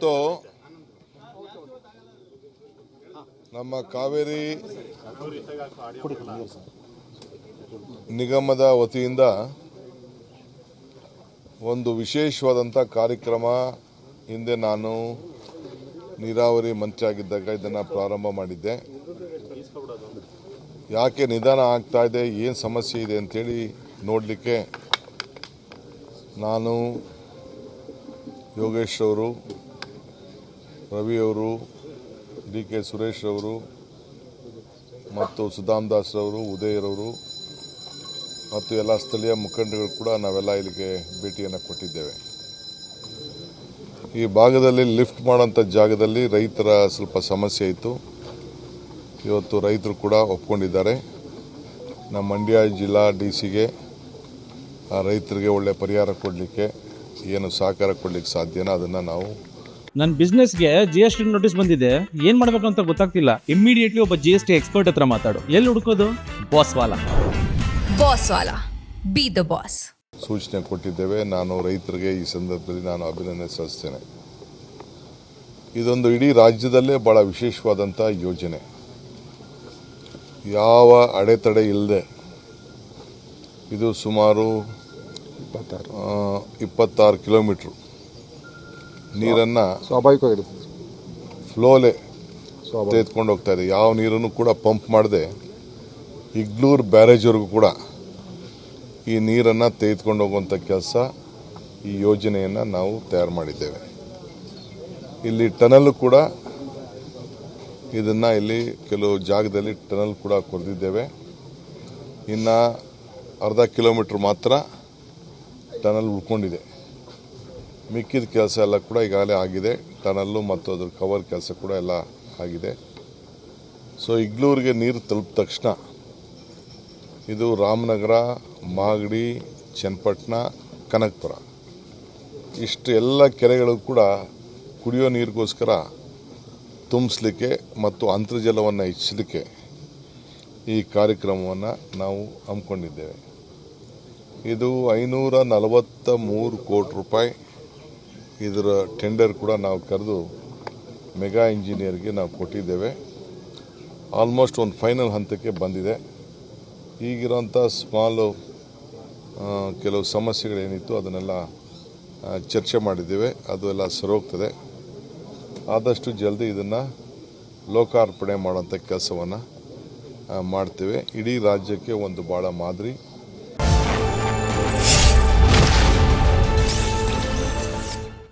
ಇವತ್ತು ನಮ್ಮ ಕಾವೇರಿ ನಿಗಮದ ವತಿಯಿಂದ ಒಂದು ವಿಶೇಷವಾದಂಥ ಕಾರ್ಯಕ್ರಮ ಹಿಂದೆ ನಾನು ನೀರಾವರಿ ಮಂಚ ಆಗಿದ್ದಾಗ ಇದನ್ನು ಪ್ರಾರಂಭ ಮಾಡಿದ್ದೆ. ಯಾಕೆ ನಿಧಾನ ಆಗ್ತಾ ಇದೆ, ಏನು ಸಮಸ್ಯೆ ಇದೆ ಅಂತೇಳಿ ನೋಡಲಿಕ್ಕೆ ನಾನು ಯೋಗೇಶ್ ಅವರು ರವಿ ಅವರು ಡಿ ಕೆ ಸುರೇಶ್ ಅವರು ಮತ್ತು ಸುಧಾಮ್ ದಾಸ್ ಅವರು ಉದಯರವರು ಮತ್ತು ಎಲ್ಲ ಸ್ಥಳೀಯ ಮುಖಂಡರು ಕೂಡ ನಾವೆಲ್ಲ ಇಲ್ಲಿಗೆ ಭೇಟಿಯನ್ನು ಕೊಟ್ಟಿದ್ದೇವೆ. ಈ ಭಾಗದಲ್ಲಿ ಲಿಫ್ಟ್ ಮಾಡೋಂಥ ಜಾಗದಲ್ಲಿ ರೈತರ ಸ್ವಲ್ಪ ಸಮಸ್ಯೆ ಇತ್ತು. ಇವತ್ತು ರೈತರು ಕೂಡ ಒಪ್ಕೊಂಡಿದ್ದಾರೆ. ನಮ್ಮ ಮಂಡ್ಯ ಜಿಲ್ಲಾ ಡಿ ಸಿಗೆ ರೈತರಿಗೆ ಒಳ್ಳೆ ಪರಿಹಾರ ಕೊಡಲಿಕ್ಕೆ, ಏನು ಸಹಕಾರ ಕೊಡಲಿಕ್ಕೆ ಸಾಧ್ಯನೋ ಅದನ್ನು ನಾವು ನನ್ನ ಬಿಸ್ನೆಸ್ಗೆ ಜಿ ಎಸ್ ಟಿ ನೋಟಿಸ್ ಬಂದಿದೆ. ಏನ್ ಮಾಡ್ಬೇಕು ಅಂತ ಗೊತ್ತಾಗ್ತಿಲ್ಲ. ಇಮಿಡಿಯೇಟ್ಲಿ ಒಬ್ಬ ಜಿ ಎಸ್ ಟಿ ಎಕ್ಸ್ಪರ್ಟ್ ಹತ್ರ ಮಾತಾಡು. ಎಲ್ಲಿ ಹುಡುಕೋದು? Boss wala. Boss wala. Be the boss ಸೂಚನೆ ಕೊಟ್ಟಿದ್ದೇವೆ ನಾನು ರೈತರಿಗೆ ಈ ಸಂದರ್ಭದಲ್ಲಿ ನಾನು ಅಭಿನಂದನೆ ಸಲ್ಲಿಸ್ತೇನೆ. ಇದೊಂದು ಇಡೀ ರಾಜ್ಯದಲ್ಲೇ ಬಹಳ ವಿಶೇಷವಾದಂಥ ಯೋಜನೆ. ಯಾವ ಅಡೆತಡೆ ಇಲ್ಲದೆ ಇದು ಸುಮಾರು ಇಪ್ಪತ್ತಾರು ಇಪ್ಪತ್ತಾರು ಕಿಲೋಮೀಟ್ರು. ನೀರನ್ನು ಸ್ವಾಭಾವಿಕವಾಗಿ ಫ್ಲೋಲೆ ತೆಗೆದುಕೊಂಡು ಹೋಗ್ತಾ ಇದೆ ಯಾವ ನೀರನ್ನು ಕೂಡ ಪಂಪ್ ಮಾಡದೆ ಇಗ್ಲೂರು ಬ್ಯಾರೇಜ್ವರೆಗೂ ಕೂಡ ಈ ನೀರನ್ನು ತೆಗೆದುಕೊಂಡು ಹೋಗುವಂಥ ಕೆಲಸ ಈ ಯೋಜನೆಯನ್ನು ನಾವು ತಯಾರು ಮಾಡಿದ್ದೇವೆ. ಇಲ್ಲಿ ಟನಲ್ ಕೂಡ ಇದನ್ನು ಇಲ್ಲಿ ಕೆಲವು ಜಾಗದಲ್ಲಿ ಟನಲ್ ಕೂಡ ಕೊರೆದಿದ್ದೇವೆ. ಇನ್ನು ಅರ್ಧ ಕಿಲೋಮೀಟ್ರ್ ಮಾತ್ರ ಟನಲ್ ಉಳ್ಕೊಂಡಿದೆ. ಮಿಕ್ಕಿದ ಕೆಲಸ ಎಲ್ಲ ಕೂಡ ಈಗಾಗಲೇ ಆಗಿದೆ. ಟನಲ್ಲು ಮತ್ತು ಅದ್ರ ಕವರ್ ಕೆಲಸ ಕೂಡ ಎಲ್ಲ ಆಗಿದೆ. ಸೊ ಇಗ್ಲೂರಿಗೆ ನೀರು ತಲುಪಿದ ತಕ್ಷಣ ಇದು ರಾಮನಗರ, ಮಾಗಡಿ, ಚನ್ನಪಟ್ಟಣ, ಕನಕಪುರ. ಇಷ್ಟು ಎಲ್ಲ ಕೆರೆಗಳು ಕೂಡ ಕುಡಿಯೋ ನೀರಿಗೋಸ್ಕರ ತುಂಬಿಸ್ಲಿಕ್ಕೆ ಮತ್ತು ಅಂತರ್ಜಲವನ್ನು ಹೆಚ್ಚಲಿಕ್ಕೆ ಈ ಕಾರ್ಯಕ್ರಮವನ್ನು ನಾವು ಹಮ್ಮಿಕೊಂಡಿದ್ದೇವೆ. ಇದು ಐನೂರ ನಲವತ್ತ ಮೂರು ಕೋಟಿ ರೂಪಾಯಿ ಇದರ ಟೆಂಡರ್ ಕೂಡ ನಾವು ಕರೆದು ಮೆಗಾ ಇಂಜಿನಿಯರ್ಗೆ ನಾವು ಕೊಟ್ಟಿದ್ದೇವೆ. ಆಲ್ಮೋಸ್ಟ್ ಒಂದು ಫೈನಲ್ ಹಂತಕ್ಕೆ ಬಂದಿದೆ. ಈಗಿರೋಂಥ ಸ್ಮಾಲು ಕೆಲವು ಸಮಸ್ಯೆಗಳೇನಿತ್ತು ಅದನ್ನೆಲ್ಲ ಚರ್ಚೆ ಮಾಡಿದ್ದೇವೆ. ಅದು ಎಲ್ಲ ಸರೋಗ್ತದೆ ಆದಷ್ಟು ಜಲ್ದಿ ಇದನ್ನು ಲೋಕಾರ್ಪಣೆ ಮಾಡುವಂಥ ಕೆಲಸವನ್ನು ಮಾಡ್ತೇವೆ. ಇಡೀ ರಾಜ್ಯಕ್ಕೆ ಒಂದು ಭಾಳ ಮಾದರಿ.